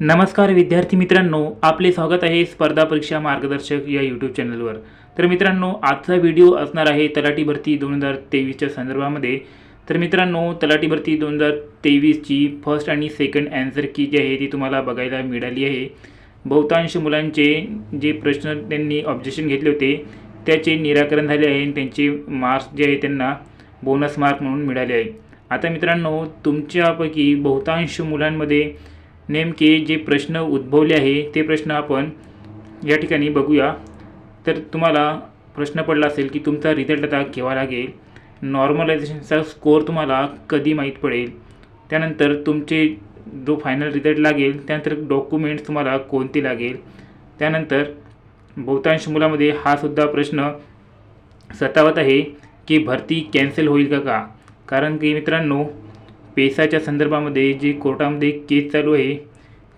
नमस्कार विद्यार्थी मित्रांनो आपले स्वागत आहे स्पर्धा परीक्षा मार्गदर्शक या यूट्यूब चॅनलवर तर मित्रांनो आजचा व्हिडिओ असणार आहे तलाठी भरती दोन हजार तेवीसच्या संदर्भामध्ये. तर मित्रांनो तलाठी भरती दोन हजार तेवीसची फर्स्ट आणि सेकंड ॲन्सर की जी आहे ती तुम्हाला बघायला मिळाली आहे. बहुतांश मुलांचे जे प्रश्न त्यांनी ऑब्जेक्शन घेतले होते त्याचे निराकरण झाले आहे आणि त्यांचे मार्क्स जे आहे त्यांना बोनस मार्क म्हणून मिळाले आहे. आता मित्रांनो तुमच्यापैकी बहुतांश मुलांमध्ये नेमके जे प्रश्न उद्भवले आहे ते प्रश्न आपण या ठिकाणी बघूया. तर तुम्हाला प्रश्न पडला असेल की तुमचा रिझल्ट आता केव्हा लागेल? नॉर्मलायझेशनचा स्कोअर तुम्हाला कधी माहीत पडेल? त्यानंतर तुमचे जो फायनल रिझल्ट लागेल त्यानंतर डॉक्युमेंट्स तुम्हाला कोणते लागेल? त्यानंतर बहुतांश मुलामध्ये हा सुद्धा प्रश्न सतावत आहे की भरती कॅन्सल होईल का का? कारण की मित्रांनो पेसाच्या संदर्भामध्ये जे कोर्टामध्ये केस चालू आहे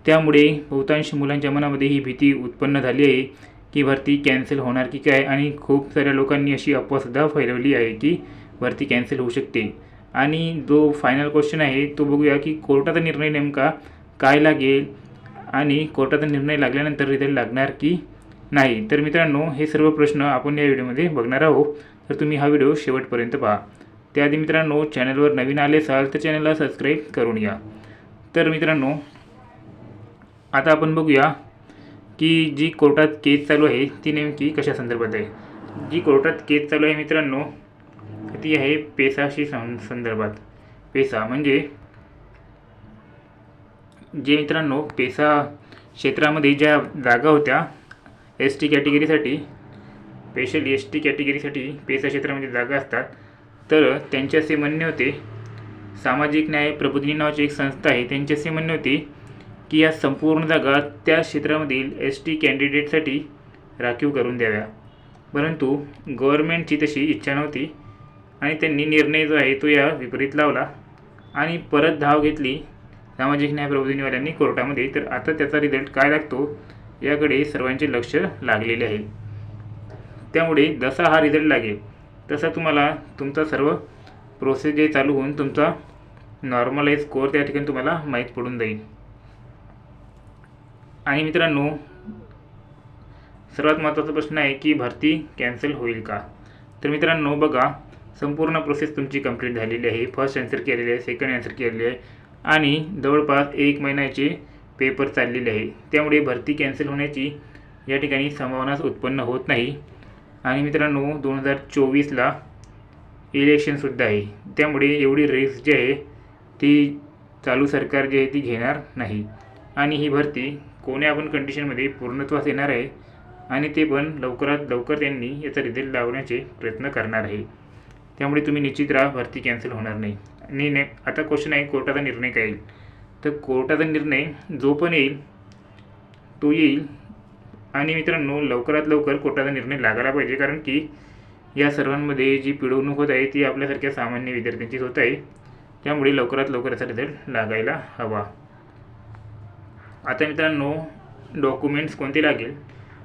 त्यामुळे बहुतांश मुलांच्या मनामध्ये ही भीती उत्पन्न झाली आहे की भरती कॅन्सल होणार की काय? आणि खूप साऱ्या लोकांनी अशी अफवासुद्धा फैलवली आहे की भरती कॅन्सल होऊ शकते. आणि जो फायनल क्वेश्चन आहे तो बघूया की कोर्टाचा निर्णय नेमका काय लागेल आणि कोर्टाचा निर्णय लागल्यानंतर रिझल्ट लागणार की नाही? तर मित्रांनो हे सर्व प्रश्न आपण या व्हिडिओमध्ये बघणार आहोत. तर तुम्ही हा व्हिडिओ शेवटपर्यंत पहा. त्याआधी मित्रांनो चॅनलवर नवीन आले असाल तर चॅनलला सबस्क्राईब करून या. तर मित्रांनो आता आपण बघूया की जी कोर्टात केस चालू आहे ती नेमकी कशा संदर्भात आहे? जी कोर्टात केस चालू आहे मित्रांनो ती आहे पेसाशी सं संदर्भात. पेसा म्हणजे जे मित्रांनो पेसा क्षेत्रामध्ये ज्या जागा होत्या एस टी कॅटेगरीसाठी स्पेशल एस टी कॅटेगरीसाठी पेसा क्षेत्रामध्ये जागा असतात. तर त्यांचे असे म्हणणे होते सामाजिक न्याय प्रबोधिनी नावाची एक संस्था आहे त्यांचे असे म्हणणे होते की या संपूर्ण जागा त्या क्षेत्रामधील एस टी कॅन्डिडेटसाठी राखीव करून द्याव्या. परंतु गव्हर्मेंटची तशी इच्छा नव्हती आणि त्यांनी निर्णय जो आहे तो या विपरीत लावला आणि परत धाव घेतली सामाजिक न्याय प्रबोधिनीवाल्यांनी कोर्टामध्ये. तर आता त्याचा रिझल्ट काय लागतो याकडे सर्वांचे लक्ष लागलेले आहे. त्यामुळे जसा हा रिझल्ट लागेल तसा तुम्हाला तुमचा सर्व प्रोसेस जे चालू होऊन तुमचा नॉर्मलाईज स्कोअर त्या ठिकाणी तुम्हाला माहीत पडून जाईल. आणि मित्रांनो सर्वात महत्त्वाचा प्रश्न आहे की भरती कॅन्सल होईल का? तर मित्रांनो बघा संपूर्ण प्रोसेस तुमची कंप्लीट झालेली आहे. फर्स्ट आन्सर केलेली आहे सेकंड आन्सर केलेली आहे. आणि जवळपास एक महिन्याचे पेपर चाललेले आहे. त्यामुळे भरती कॅन्सल होण्याची या ठिकाणी संभावनाच उत्पन्न होत नाही. आणि मित्रांनो दोन हजार चोवीसला इलेक्शनसुद्धा आहे. त्यामुळे एवढी रेस जी आहे ती चालू सरकार जी आहे ती घेणार नाही. आणि ही भरती कोण्या पण कंडिशनमध्ये पूर्णत्वास येणार आहे आणि ते पण लवकरात लवकर त्यांनी याचा रिझल्ट लावण्याचे प्रयत्न करणार आहे. त्यामुळे तुम्ही निश्चित राहा भरती कॅन्सल होणार नाही. आणि ने आता क्वेश्चन आहे कोर्टाचा निर्णय काय येईल? तर कोर्टाचा निर्णय जो पण येईल तो येईल आणि मित्रांनो लवकरात लवकर कोर्टाचा निर्णय लागायला पाहिजे कारण की या सर्वांमध्ये जी पिळवणूक होत आहे ती आपल्यासारख्या सामान्य विद्यार्थ्यांचीच होत आहे. त्यामुळे लवकरात लवकर याचा रिझल्ट लागायला हवा. आता मित्रांनो डॉक्युमेंट्स कोणते लागेल?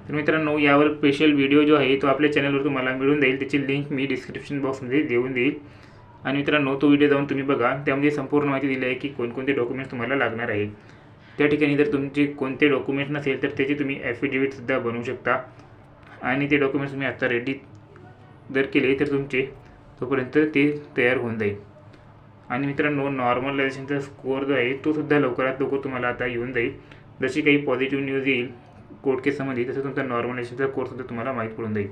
तर मित्रांनो यावर स्पेशल व्हिडिओ जो आहे तो आपल्या चॅनलवर तुम्हाला मिळून जाईल. त्याची लिंक मी डिस्क्रिप्शन बॉक्समध्ये देऊन देईल. आणि मित्रांनो तो व्हिडिओ जाऊन तुम्ही बघा. त्यामध्ये संपूर्ण माहिती दिली आहे की कोणकोणते डॉक्युमेंट्स तुम्हाला लागणार आहे. त्या ठिकाणी जर तुमचे कोणते डॉक्युमेंट नसेल तर त्याची तुम्ही ॲफिडेविटसुद्धा बनवू शकता. आणि ते डॉक्युमेंट्स तुम्ही आत्ता रेडी जर केले तर तुमचे तोपर्यंत ते तयार होऊन जाईल. आणि मित्रांनो नॉर्मलायझेशनचा स्कोअर जो आहे तो सुद्धा लवकरात लवकर तुम्हाला आता येऊन जाईल. जशी काही पॉझिटिव्ह न्यूज येईल कोर्ट केसमध्ये तसं तुमचा नॉर्मलायझेशनचा कोर्ससुद्धा तुम्हाला माहीत पडून जाईल.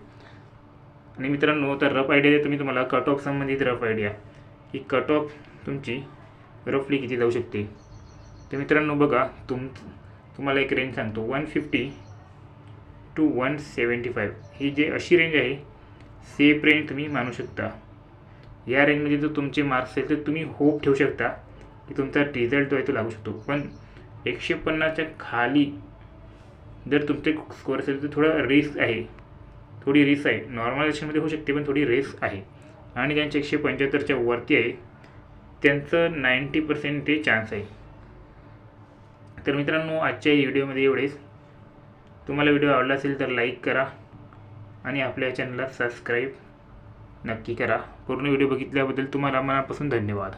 आणि मित्रांनो तर रफ आयडिया तुम्ही तुम्हाला कट ऑफ संबंधित रफ आयडिया की कट ऑफ तुमची रफली किती जाऊ शकते? तर मित्रांनो बघा तुम तुम्हाला एक रेंज सांगतो. One fifty to one seventy five ही जे अशी रेंज आहे सेफ रेंज तुम्ही मानू शकता. या रेंजमध्ये जर तुमचे मार्क्स असेल तर तुम्ही होप ठेवू शकता की तुमचा रिझल्ट जो आहे तो लागू शकतो. पण एकशे पन्नासच्या खाली जर तुमचे स्कोअर असेल तर थोडा रिस्क आहे. थोडी रिस्क आहे. नॉर्मलायझेशनमध्ये होऊ शकते पण थोडी रिस्क आहे. आणि ज्यांचे एकशे पंच्याहत्तरच्या वरती आहे त्यांचं नाईंटी पर्सेंट ते चान्स आहे. तर मित्रांनो आजच्या व्हिडिओमध्ये एवढेच. तुम्हाला व्हिडिओ आवडला असेल तर लाईक करा आणि आपल्या चॅनलला सबस्क्राईब नक्की करा. पूर्ण व्हिडिओ बघितल्याबद्दल तुम्हाला मनापासून धन्यवाद.